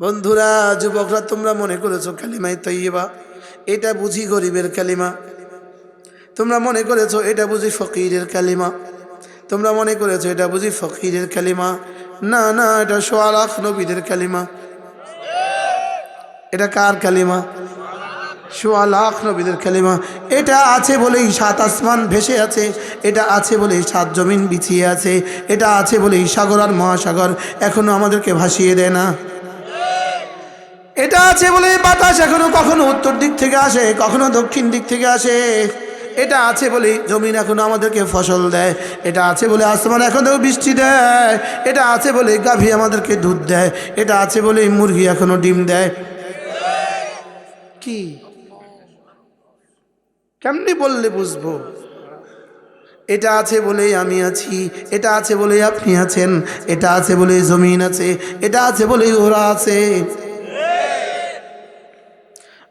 বন্ধুরা, যুবকরা, তোমরা মনে করেছ কালিমাই তৈবা এটা বুঝি গরিবের কালিমা। তোমরা মনে করেছ এটা বুঝি ফকিরের কালিমা? তোমরা মনে করেছ এটা বুঝি ফকিরের কালিমা? না না, এটা সোয়ালাখ নবীদের কালিমা। এটা কার কালিমা? সোয়া লাখ নবীদের কালিমা। এটা আছে বলেই সাত আসমান ভেসে আছে। এটা আছে বলেই সাত জমিন বিছিয়ে আছে। এটা আছে বলেই সাগর আর মহাসাগর এখনও আমাদেরকে ভাসিয়ে দেয় না। এটা আছে বলে বাতাস এখনও কখনো উত্তর দিক থেকে আসে, কখনো দক্ষিণ দিক থেকে আসে। এটা আছে বলে জমিন এখনও আমাদেরকে ফসল দেয়। এটা আছে বলে আসমান এখনও বৃষ্টি দেয়। এটা আছে বলে গাভী আমাদেরকে দুধ দেয়। এটা আছে বলে মুরগি এখনও ডিম দেয়। কি? কেমনি বললে বুঝব? এটা আছে বলেই আমি আছি, এটা আছে বলেই আপনি আছেন, এটা আছে বলেই জমিন আছে, এটা আছে বলেই ওরা আছে।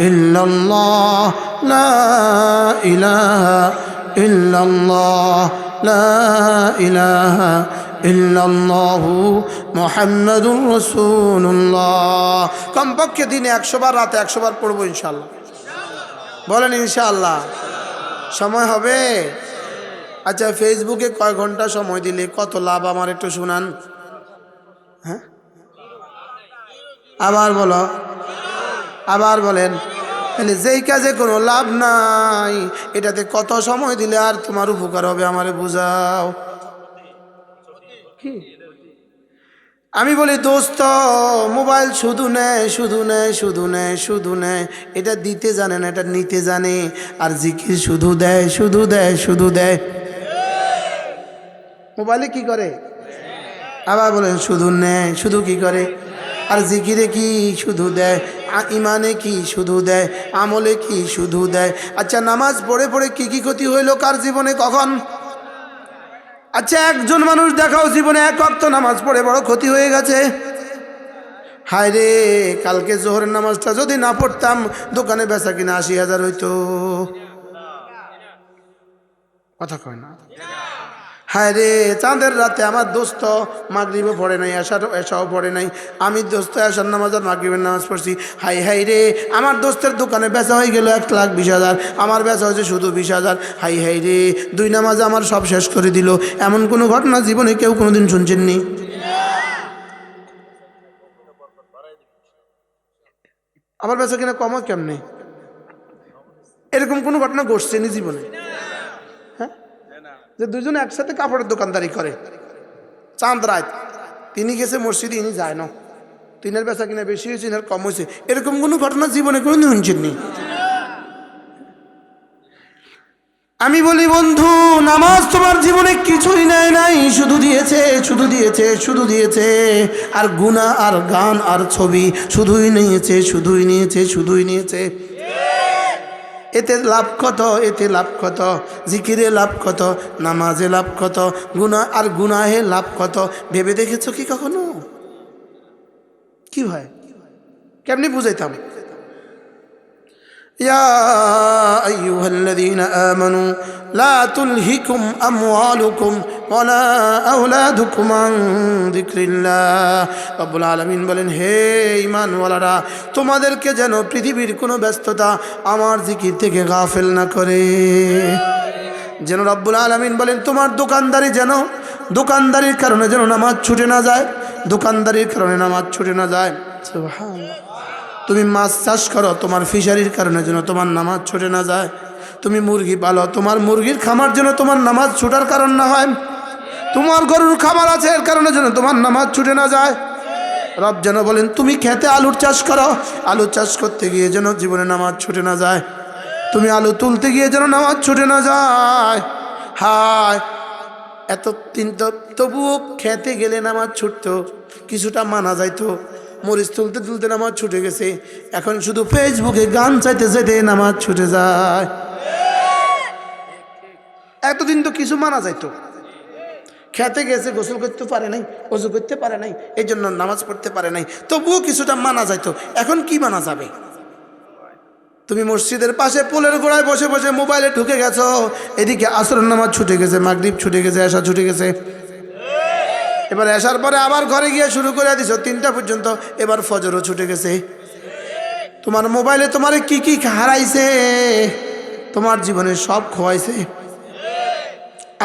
إلا الله لا إله إلا الله لا إله إلا الله محمد رسول الله কমপক্ষে দিনে একশো বার রাতে একশো বার পড়বো ইনশাল্লাহ বলেন ইনশাল্লাহ সময় হবে আচ্ছা ফেসবুকে কয় ঘন্টা সময় দিলে কত লাভ আমার একটু শুনান হ্যাঁ আবার বলো আবার বলেন তাহলে যেই কাজে কোনো লাভ নাই এটাতে কত সময় দিলে আর তোমার উপকার হবে আমারে বুঝাও। আমি বলি দোস্ত মোবাইল শুধু নেয় শুধু নেয় শুধু নেয় শুধু নেয় এটা দিতে জানে না এটা নিতে জানে। আর জিকির শুধু দেয় শুধু দেয় শুধু দেয় মোবাইলে কি করে? আবার বলেন শুধু নেয় শুধু কি করে? আর জিকিরে কি শুধু দেয় ইমানে কি শুধু দেয়, আমলে কি শুধু দেয়? আচ্ছা নামাজ পড়ে পড়ে কি কি ক্ষতি হইল কার জীবনে কখন? আচ্ছা একজন মানুষ দেখাও জীবনে এক অক্ত নামাজ পড়ে বড় ক্ষতি হয়ে গেছে। হায় রে, কালকে জোহরের নামাজটা যদি না পড়তাম, দোকানে বেচা কিনা আশি হাজার হইতো। কথা কয় না? হায় রে, চাঁদের রাতে আমার দোস্ত মাগরিবও পড়ে নাই এসার এসাও পড়ে নাই। আমি দোস্ত এসার নামাজ আর মাগরিবের নামাজ পড়ছি। হাই হাই রে, আমার দোস্তের দোকানে বেচা হয়ে গেল এক লাখ বিশ হাজার। আমার বেচা হয়েছে শুধু বিশ হাজার। হাই হাই রে, দুই নামাজ আমার সব শেষ করে দিল। এমন কোনো ঘটনা জীবনে কেউ কোনোদিন শুনছেননি? আমার বেচা কিনা কম কেমনে? এরকম কোনো ঘটনা ঘটছেনি জীবনে? যে দুজন একসাথে কাপড়ের দোকানদারি করে। চাঁদ রাত, তিনি গেছে মসজিদে, ইনি যায় না। তিনের বেচা কিনা বেশি হয়েছে, ইনার কম হয়েছে। এরকম কোনো ঘটনা জীবনে কোনো শুনছেননি আমি বলি, বন্ধু, নামাজ তোমার জীবনে কিছুই নেয় নাই। শুধু দিয়েছে শুধু দিয়েছে শুধু দিয়েছে। আর গুণা আর গান, আর ছবি শুধুই নিয়েছে শুধুই নিয়েছে শুধুই নিয়েছে। এতে লাভ কত এতে লাভ কত জিকিরে লাভ কত নামাজে লাভ কত গুণা আর গুনাহে লাভ কত ভেবে দেখেছো কি কখনো কি হয় কেমনি বুঝাইতাম يا أيها الذين آمنوا لا تلهكم أموالكم ওলা আউলা ধুকুমাং দিক্রিল্লা রব্বুল আলমিন বলেন, হে ইমানওয়ালারা তোমাদেরকে যেন পৃথিবীর কোনো ব্যস্ততা আমার দিকির থেকে গাফেল না করে। যেন রব্বুল আলমিন বলেন, তোমার দোকানদারি যেন, দোকানদারির কারণে যেন নামাজ ছুটে না যায়, দোকানদারির কারণে নামাজ ছুটে না যায়। তুমি মাছ চাষ করো, তোমার ফিশারির কারণে যেন তোমার নামাজ ছুটে না যায়। তুমি মুরগি পালো, তোমার মুরগির খামার যেন তোমার নামাজ ছুটার কারণ না হয়। তোমার গরুর খাবার আছে, এর কারণে যেন তোমার নামাজ ছুটে না যায়। রব যেন বলেন, তুমি খেতে আলুর চাষ করো। আলু চাষ করতে গিয়ে যেন জীবনে নামাজ ছুটে না যায়। তুমি আলু তুলতে গিয়ে যেন নামাজ ছুটে না যায়। হায় এত তিন তবুও খেতে গেলে নামাজ ছুটতো, কিছুটা মানা যাইতো। মরিচ তুলতে তুলতে নামাজ ছুটে গেছে। এখন শুধু ফেসবুকে গান চাইতে চাইতে নামাজ ছুটে যায়। এতদিন তো কিছু মানা যাইতো। খেতে গেছে, গোসল করতে পারে নাই, অজু করতে পারে নাই এই জন্য নামাজ পড়তে পারে নাই। তবুও কিছুটা মানা যাইতো। এখন কি মানা যাবে? তুমি মসজিদের পাশে পোলের গোড়ায় বসে বসে মোবাইলে ঢুকে গেছো। এদিকে আসর নামাজ ছুটে গেছে, মাগরীব ছুটে গেছে এসা ছুটে গেছে। এবার আসার পরে আবার ঘরে গিয়ে শুরু করে দিছো, তিনটা পর্যন্ত। এবার ফজরও ছুটে গেছে। তোমার মোবাইলে তোমার কি কি হারাইছে? তোমার জীবনে সব খোয়াইছে।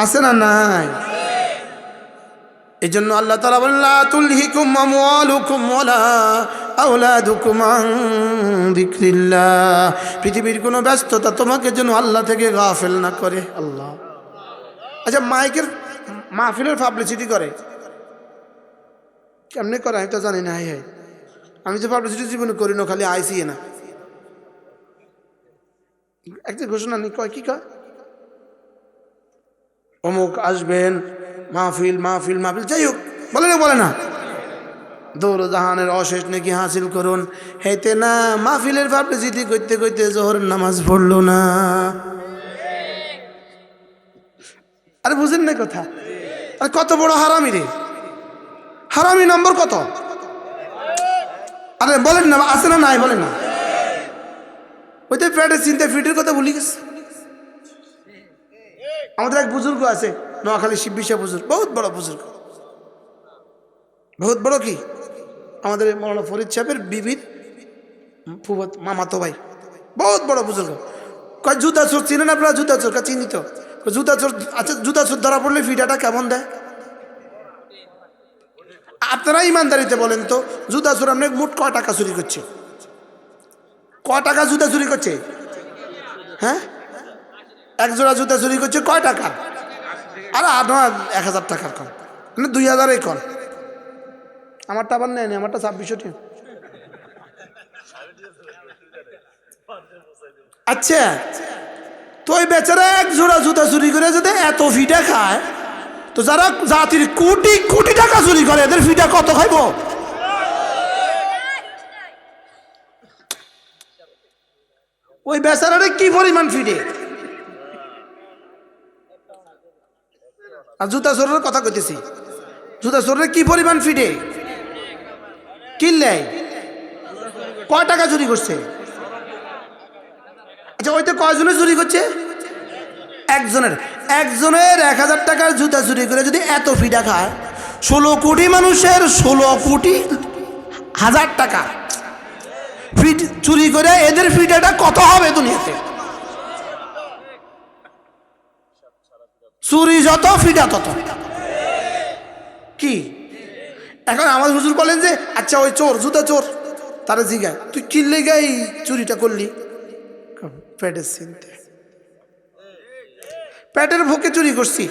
আছে না নাই? এই জন্য আল্লাহ তালা বললা তুলহিকুম আমওয়ালুকুম ওয়ালা আওলাদুকুম আন যিকরিল্লাহ। পৃথিবীর কোনো ব্যস্ততা তোমাকে যেন আল্লাহ থেকে গাফেল না করে। আল্লাহ। আচ্ছা মাইকের মাহফিলের পাবলিসিটি করে। কেমনে করে আমি তো জানি না হাই হাই আমি তো পাবলিসিটি জীবনে করি না খালি আইসি না। একটা ঘোষণা নেই কয় কি কয়? অমুক আসবেন মাহফিল মাহফিল মাহফিল। যাই হোক, বলে না বলে না। দৌড় জাহানের অশেষ নাকি হাসিল করুন। হেতে না, মাহফিলের পাবলিসিটি করতে করতে জোহর নামাজ পড়ল না। আরে বুঝেন না কথা। আর কত বড় হারামি রে। হারামি নম্বর কত? আরে বলেন না, আছে না নাই, বলেন না। ওই তো প্যাটের চিন্তা ফিটের কথা ভুলি গেছে। আমাদের এক বুজুর্গ আছে। নোয়াখালী শিববিশা বুজুর্গ, বহুত বড় বুজুর্গ। বহুত বড় কি? আমাদের মৌলানা ফরিদ সাহেবের বিবির ফুবত মামাতো ভাই। বহুত বড় বুজুর্গ। কয়, জুতা চোর চিনেন আপনারা? জুতা চোর, কা চিনি তো কয়, জুতা চোর আচ্ছা জুতা চোর ধরা পড়লে ফিটাটা কেমন দেয়? আপনারা ইমানদারিতে বলেন তো, জুতা চোর আপনি মোট ক টাকা চুরি করছে? ক টাকা জুতা চুরি করছে? হ্যাঁ? এক জোড়া জুতা চুরি করছে কয় টাকা? আরে আট এক হাজার টাকার কম। মানে দুই হাজারই কম। আমারটা আবার নেয়নি, আমারটা ছাব্বিশশো আচ্ছা তো ওই বেচারা এক জোড়া জুতা চুরি করে যদি এত ফিটা খায়, তো যারা জাতির কোটি কোটি টাকা চুরি করে, এদের ফিটা কত খাইব? ওই বেচারারে কি পরিমাণ ফিটে? আর জুতা চোরের কথা কইতেছি। জুতা চোরের কি পরিমাণ ফিটে কিনলে কয় টাকা চুরি করছে? আচ্ছা ওইটা কয়জনে চুরি করছে? একজনের। একজনের এক হাজার টাকার জুতা চুরি করে যদি এত ফিটা খায়, ষোলো কোটি মানুষের ষোলো কোটি হাজার টাকা। ফিট চুরি করে এদের ফিটাটা কত হবে দুনিয়াতে? চুরি যত, ফিটা তত। কি? এখন আমার হুজুর বলেন যে আচ্ছা ওই চোর, জুতা চোর, তারা জিগায়। তুই কিনলে গাই চুরিটা করলি? পেটের চিনতে পেটের ভোকে চুরি করছি।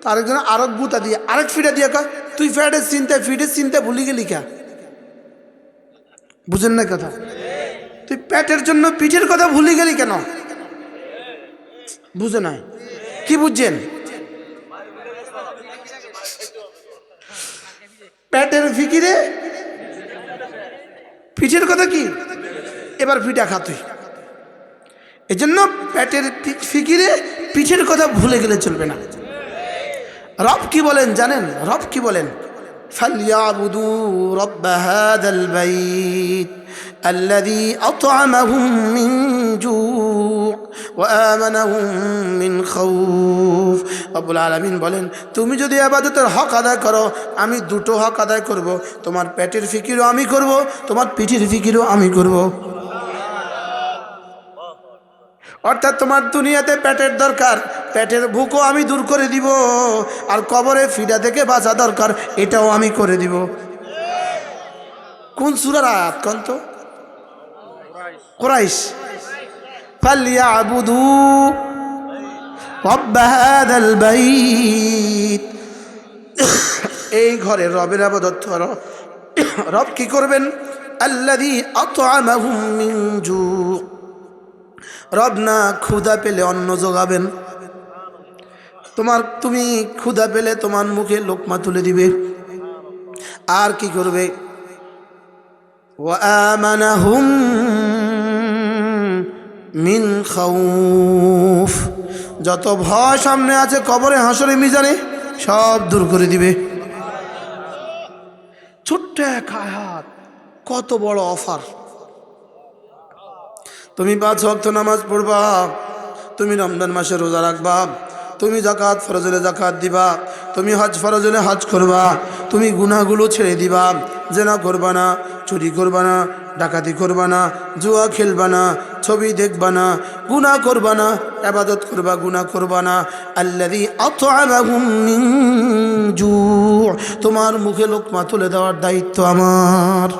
তো আরেকজন আরেক গুতা দিয়ে, আরেক ফিটা দিয়ে কয়, তুই ফ্যাটের চিন্তা ফিটের চিনতে ভুলি গেলি কা? বুঝেন না কথা? তুই পেটের জন্য পিঠের কথা ভুলি গেলি কেন? বুঝে নাই? কি বুঝছেন পেটের ফিকিরে পিঠের কথা কি এবার পিঠা খা তুই এজন্য পেটের পি- ফিকিরে পিঠের কথা ভুলে গেলে চলবে না রব কি বলেন জানেন রব কি বলেন فليعبدوا رب هذا البيت الذي أطعمهم من جوع মিন খৌফ আবুল আলমিন বলেন, তুমি যদি আবাদতের হক আদায় করো, আমি দুটো হক আদায় করব। তোমার পেটের ফিকিরও আমি করব। তোমার পিঠের ফিকিরও আমি করব। অর্থাৎ তোমার দুনিয়াতে পেটের দরকার, পেটের ভুকও আমি দূর করে দিব, আর কবরে ফিরা থেকে বাঁচা দরকার, এটাও আমি করে দিব কোন সুরার আয়াত কন্ত কোরাইশ فليعبدوا رب هذا البيت এই ঘরের রবের আবাদত করো রব কি করবেন আল্লাযী আত'আমাহুম মিন জু' রব না ক্ষুধা পেলে অন্ন জোগাবেন তোমার তুমি ক্ষুধা পেলে তোমার মুখে লোকমা তুলে দিবে আর কি করবে وآمنهم মিন খাউফ। যত ভয় সামনে আছে, কবরে হাসরে মিজানে সব দূর করে দিবে। ছোট্ট এক আয়াত, কত বড় অফার। তুমি পাঁচ ভক্ত নামাজ পড়বা, তুমি রমজান মাসে রোজা রাখবা, তুমি জাকাত ফরজলে জাকাত দিবা, তুমি হজ ফরজলে হজ করবা, তুমি গুনাহগুলো ছেড়ে দিবা। জেনা করবা না চুরি করবা না ডাকাতি করবা না জুয়া খেলবা না ছবি দেখবা না গুণা করবা না আবাদত করবা গুণা করবা না আল্লাদি জু তোমার মুখে লোকমা তুলে দেওয়ার দায়িত্ব আমার।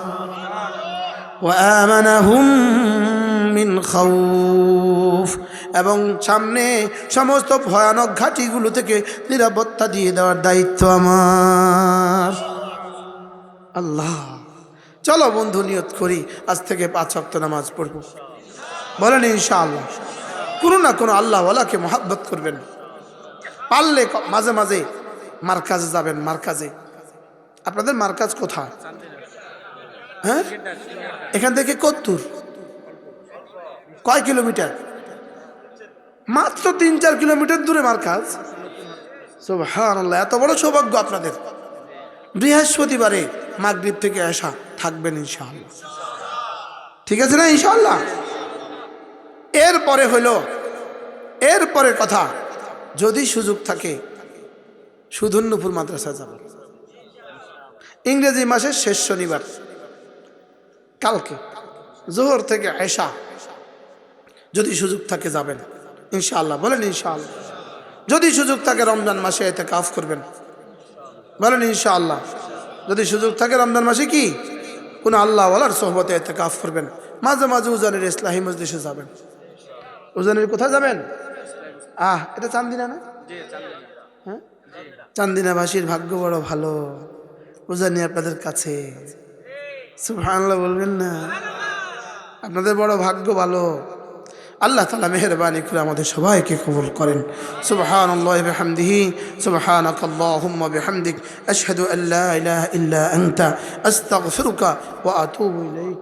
মিন খাউফ, এবং সামনে সমস্ত ভয়ানক ঘাটিগুলো থেকে নিরাপত্তা দিয়ে দেওয়ার দায়িত্ব আমার। আল্লাহ। চলো বন্ধু, নিয়ত করি, আজ থেকে পাঁচ অক্ত নামাজ পড়ব। বলেন, ইনশাআল্লাহ। কোনো না কোনো আল্লাহওয়ালাকে মহাব্বত করবেন। পারলে মাঝে মাঝে মার্কাজে যাবেন, মার্কাজে। আপনাদের মার্কাজ কোথায়? হ্যাঁ? এখান থেকে কত্তুর। কয় কিলোমিটার? মাত্র তিন চার কিলোমিটার দূরে মার্কাজ। সুবহানাল্লাহ, এত বড় সৌভাগ্য আপনাদের। বৃহস্পতিবারে মাগরিব থেকে আসা থাকবেন ইনশাআল্লাহ। ঠিক আছে না ইনশাআল্লাহ? এরপরে হইল এরপরে কথা, যদি সুযোগ থাকে, সুধন্যপুর মাদ্রাসা যাব। ইংরেজি মাসের শেষ শনিবার, কালকে, জোহর থেকে এশা যদি সুযোগ থাকে যাবেন, ইনশাআল্লাহ, বলেন ইনশাআল্লাহ। যদি সুযোগ থাকে রমজান মাসে এতে কাফ করবেন, বলেন ইনশাআল্লাহ। যদি সুযোগ থাকে রমজান মাসে কি? কোন আল্লাহ ওয়ালার সোহবতে এতে কাফ করবেন। মাঝে মাঝে উজানের ইসলাহী মজলিসে যাবেন। উজানের কোথায় যাবেন? আহ, এটা চান্দিনা না? হ্যাঁ? চান্দিনাবাসীর ভাগ্য বড় ভালো। উজানি আপনাদের কাছে। সুবহানাল্লাহ বলবেন না। আপনাদের বড় ভাগ্য ভালো। আল্লাহ তালা মেহরবানি করে আমাদের সবাইকে কবুল করেন সুবহান আল্লাহ বিহামদিহি সুবহানাক আল্লাহুম্মা বিহামদিক আশহাদু আল্লা ইলাহা ইল্লা আনতা আস্তাগফিরুকা ওয়া আতুবু ইলাইক